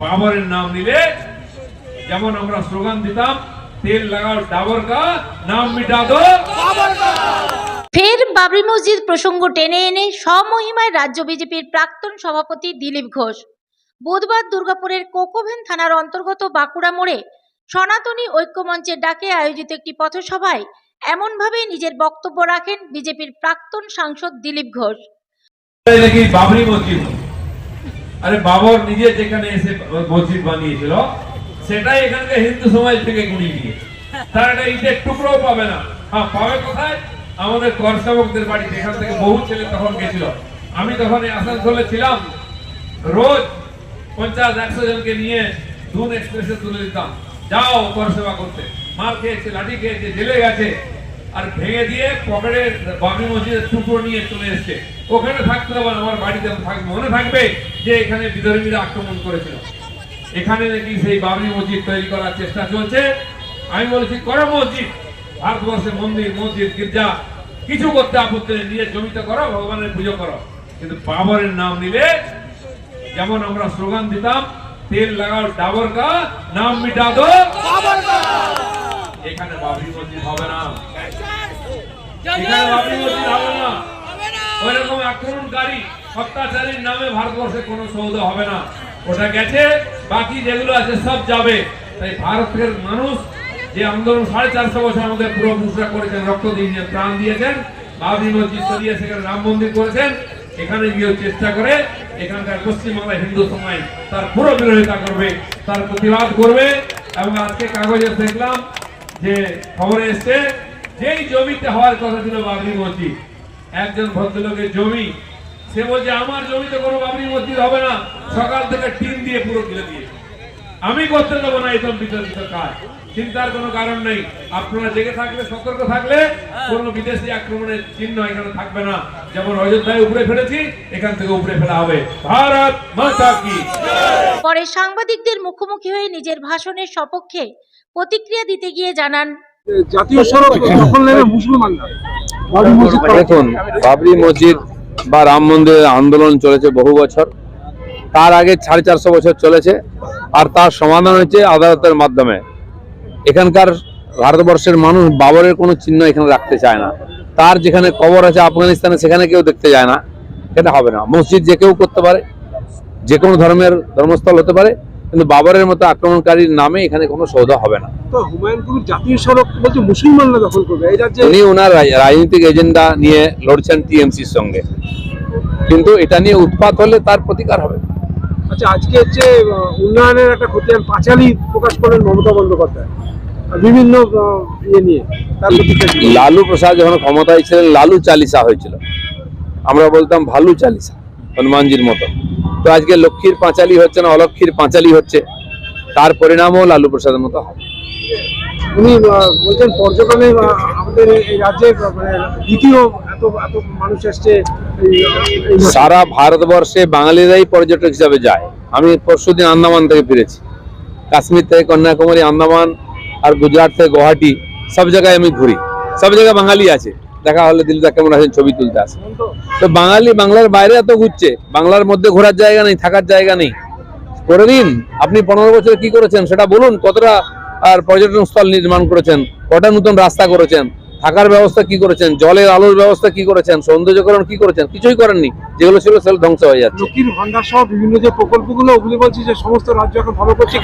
বাবরের নাম নিলে যেমন আমরা স্লোগান দিতাম তেল লাগাও ডাবর কা নাম মিটা দো ফের বাবরি মসজিদ প্রসঙ্গ টেনে এনে স্বমহিমায় রাজ্য বিজেপির প্রাক্তন সভাপতি দিলীপ ঘোষ। বুধবার দুর্গাপুরের কোকোভেন থানার অন্তর্গত বাঁকুড়া মোড়ে সনাতনী ঐক্যমঞ্চের ডাকে আয়োজিত একটি পথসভায় এমনভাবে নিজের বক্তব্য রাখেন বিজেপির প্রাক্তন সাংসদ দিলীপ ঘোষ। বাবরি মসজিদ? আরে বাবর নিজে যেখানে এসে মসজিদ বানিয়েছিল, সেটাই এখানকার হিন্দু সমাজ থেকে গুণিয়ে নিয়ে। তারা একটা ইটের টুকরোও পাবে না। হ্যাঁ পাবে কোথায়? আমাদের কর সেবকদের বাড়িতে এখান থেকে বহু ছেলে তখন গেছিল। আমি তখন এই আসানসোলে ছিলাম। রোজ পঞ্চাশ, একশো জনকে নিয়ে দুন এক্সপ্রেসে তুলে দিতাম। যাও কর সেবা করতে। মার খেয়েছে, লাঠি খেয়েছে, জেলে গেছে। আর ভেঙে দিয়ে পকেটে বাবরি মসজিদের টুকরো নিয়ে চলে এসছে। ওখানে থাকতে হবে আমার বাড়িতে থাকবে মনে থাকবে যে এখানে বিধর্মীরা আক্রমণ করেছিল। এখানে নাকি সেই বাবরি মসজিদ তৈরি করার চেষ্টা চলছে। আমি বলেছি করো মসজিদ। ভারতবর্ষে মন্দির মসজিদ গির্জা কিছু করতে আপত্তি নেই। নিজের জমিতে করো ভগবানের পুজো করো। কিন্তু বাবরের নাম নিলে যেমন আমরা স্লোগান দিতাম তেল লাগাও ডাবর কা নাম মিটা দো এখানে বাবরি মসজিদ হবে না। এখানে বাবরি মসজিদ হবে না। ওই রকম আক্রমণকারী অত্যাচারীর নামে ভারতবর্ষে কোনো সৌদ হবে না। ওটা গেছে বাকি যেগুলো আছে সব যাবে। তাই ভারতের মানুষ যে আন্দোলন সাড়ে চারশো বছর আমাদের পূর্বপুরুষরা করেছেন রক্ত দিয়েছেন প্রাণ দিয়েছেন বাবরি মসজিদ সরিয়ে সেখানে রাম মন্দির করেছেন এখানে গিয়ে চেষ্টা করে এখানকার পশ্চিমবাংলার হিন্দু সমাজ তার পুরো বিরোধিতা করবে তার প্রতিবাদ করবে। এবং আজকে কাগজে দেখলাম যে খবরে এসছে যেই জমিতে হওয়ার কথা ছিল বাবরি মসজিদ, একজন ভদ্রলোকের জমি, সে বলছে, আমার জমিতে কোনো বাবরি মসজিদ হবে না। সকাল থেকে টিন দিয়ে পুরো কিনে দিয়ে আমি করতে দেবো না এইসব বিতর্কিত কাজ। চিন্তার কোনো কারণ নেই। আপনারা জেগে থাকলে, সতর্ক থাকলে, কোন বিদেশি আক্রমণের চিহ্ন এখানে থাকবে না। যেমন অযোধ্যায় উপরে ফেলেছি, এখান থেকে উপরে ফেলা হবে। ভারত মাতা কি পরে সাংবাদিকদের মুখোমুখি হয়ে নিজের ভাষণের সপক্ষে প্রতিক্রিয়া দিতে গিয়ে জানান জাতীয় সড়ক দখল নেবে মুসলমানরা। মসজিদ দেখুন বাবরি মসজিদ বা রাম মন্দিরের আন্দোলন চলেছে বহু বছর। তার আগে সাড়ে চারশো বছর চলেছে আর তার সমাধান হয়েছে আদালতের মাধ্যমে। এখানকার ভারতবর্ষের মানুষ বাবরের কোনো চিহ্ন এখানে রাখতে চায় না। তার যেখানে কবর আছে আফগানিস্তানে সেখানে কেউ দেখতে যায় না। এটা হবে না। মসজিদ যে কেউ করতে পারে যে কোনো ধর্মের ধর্মস্থল হতে পারে কিন্তু বাবরের মতো আক্রমণকারীর নামে এখানে কোনো সৌদা হবে না। তো হুমায়ুন কবির জাতীয় সড়ক বলছে মুসলমানরা দখল করবে এই রাজ্যে উনি ওনার রাজনৈতিক এজেন্ডা নিয়ে লড়ছেন টিএমসির সঙ্গে। কিন্তু এটা নিয়ে উৎপাত হলে তার প্রতিকার হবে। আচ্ছা আজকে হচ্ছে উন্নয়নের একটা খতিয়ান পাঁচালি প্রকাশ করলেন মমতা বন্দ্যোপাধ্যায়। বিভিন্ন ইয়ে নিয়ে তার লালু প্রসাদ যখন ক্ষমতায় ছিলেন লালু চালিসা হয়েছিল। আমরা বলতাম ভালু চালিসা হনুমানজির মতো। তো আজকে লক্ষ্মীর পাঁচালি হচ্ছে না অলক্ষীর পাঁচালি হচ্ছে। তার পরিণামও লালু প্রসাদের মতো হবে। উনি বলছেন পর্যটনে আমাদের এই রাজ্যে মানে দ্বিতীয় এত এত মানুষ মাসে। সারা ভারতবর্ষে বাঙালিরাই পর্যটক হিসাবে যায়। আমি পরশুদিন আন্দামান থেকে ফিরেছি। কাশ্মীর থেকে কন্যাকুমারী আন্দামান আর গুজরাট থেকে গুয়াহাটি সব জায়গায় আমি ঘুরি। সব জায়গায় বাঙালি আছে। দেখা হলে দিলদা কেমন আছেন ছবি তুলতে আসে। তো বাঙালি বাংলার বাইরে এত ঘুরছে বাংলার মধ্যে ঘোরার জায়গা নেই থাকার জায়গা নেই। করে দিন আপনি পনেরো বছর কি করেছেন সেটা বলুন কতটা আর পর্যটন স্থল নির্মাণ করেছেন কটা নতুন রাস্তা করেছেন থাকার ব্যবস্থা কি করেছেন জলের আলোর ব্যবস্থা কি করেছেন সৌন্দর্যকরণ কি করেছেন কিছুই করেননি যেগুলো ছিল সেগুলো ধ্বংস হয়ে যাচ্ছে। লক্ষ্মীর ভান্ডার সহ বিভিন্ন যে প্রকল্পগুলো ওগুলি বলছি যে সমস্ত রাজ্য এখন ফলো করছে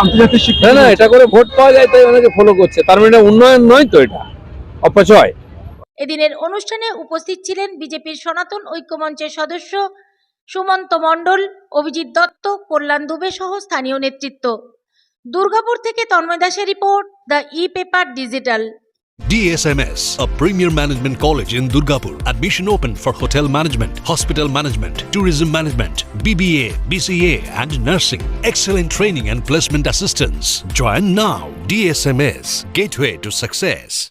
আন্তর্জাতিক শিক্ষা না না এটা করে ভোট পাওয়া যায় তাই অনেকে ফলো করছে তার মানে উন্নয়ন নয় তো এটা অপচয়। এদিনের অনুষ্ঠানে উপস্থিত ছিলেন বিজেপির সনাতন ঐক্যমঞ্চের সদস্য সুমন্ত মণ্ডল অভিজিৎ দত্ত কল্যাণ দুবে সহ স্থানীয় নেতৃত্ব দুর্গাপুর থেকে তন্ময় দাসের report the E paper digital DSMS, a premier management college in Durgapur. Admission open for hotel management, hospital management, tourism management, BBA, BCA, and nursing. Excellent training and placement assistance. Join now. DSMS, gateway to success.